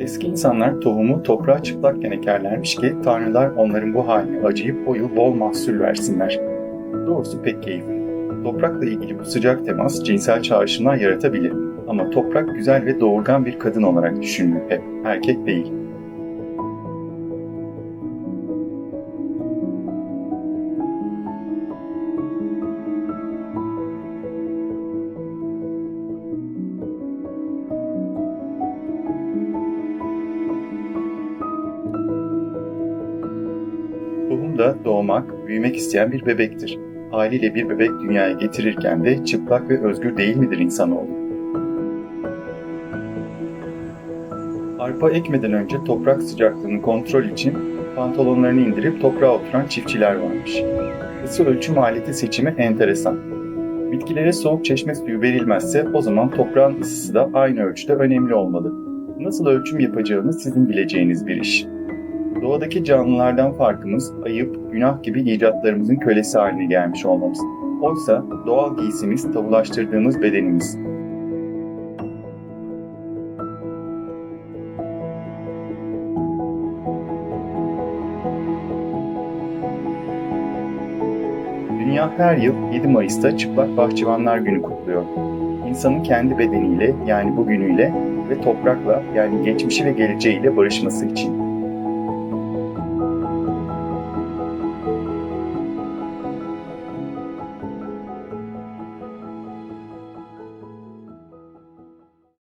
Eski insanlar tohumu toprağa çıplakken ekerlermiş ki tanrılar onların bu haline acıyıp o yıl bol mahsul versinler. Doğrusu pek keyifli. Toprakla ilgili bu sıcak temas cinsel çağrışımlar yaratabilir. Ama toprak güzel ve doğurgan bir kadın olarak düşünülür hep, erkek değil. Tohum da doğmak, büyümek isteyen bir bebektir. Haliyle bir bebek dünyaya getirirken de çıplak ve özgür değil midir insanoğlu? Arpa ekmeden önce toprak sıcaklığını kontrol için pantolonlarını indirip toprağa oturan çiftçiler varmış. Isı ölçüm aleti seçimi enteresan. Bitkilere soğuk çeşme suyu verilmezse o zaman toprağın ısısı da aynı ölçüde önemli olmalı. Nasıl ölçüm yapacağınız sizin bileceğiniz bir iş. Doğadaki canlılardan farkımız ayıp, günah gibi icatlarımızın kölesi haline gelmiş olmamız. Oysa doğal giysimiz tabulaştırdığımız bedenimiz. Dünya her yıl 7 Mayıs'ta Çıplak Bahçıvanlar Günü kutluyor. İnsanın kendi bedeniyle yani bugünüyle ve toprakla yani geçmişi ve geleceğiyle barışması için.